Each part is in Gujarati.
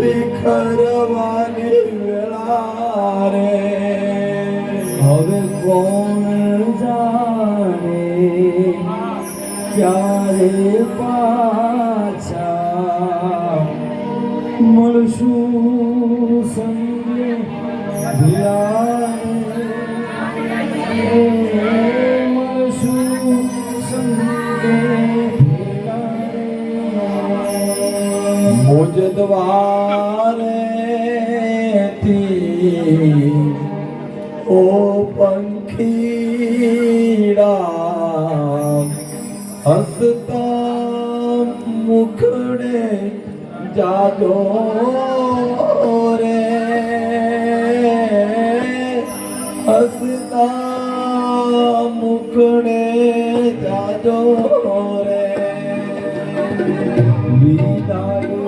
વિખરવાની વેળા રે હવે કોણ જાણે ક્યારે પાછા મળશું સંગે ભીલાએ મળશું સંગે મુજ દ્વારેથી ઓ પંખીડા હસતા મુખડે જાજો રે. હસતા મુખડે જાજો રે. વિદાય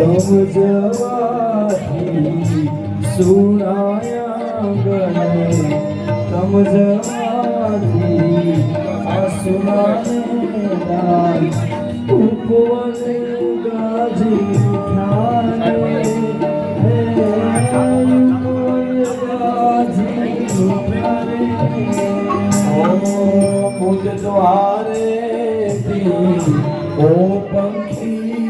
તમ જવાથી સુનાયા ગણે તમ જવાથી આ સુનાયા ઉપવન ગાજી ઓ મુજ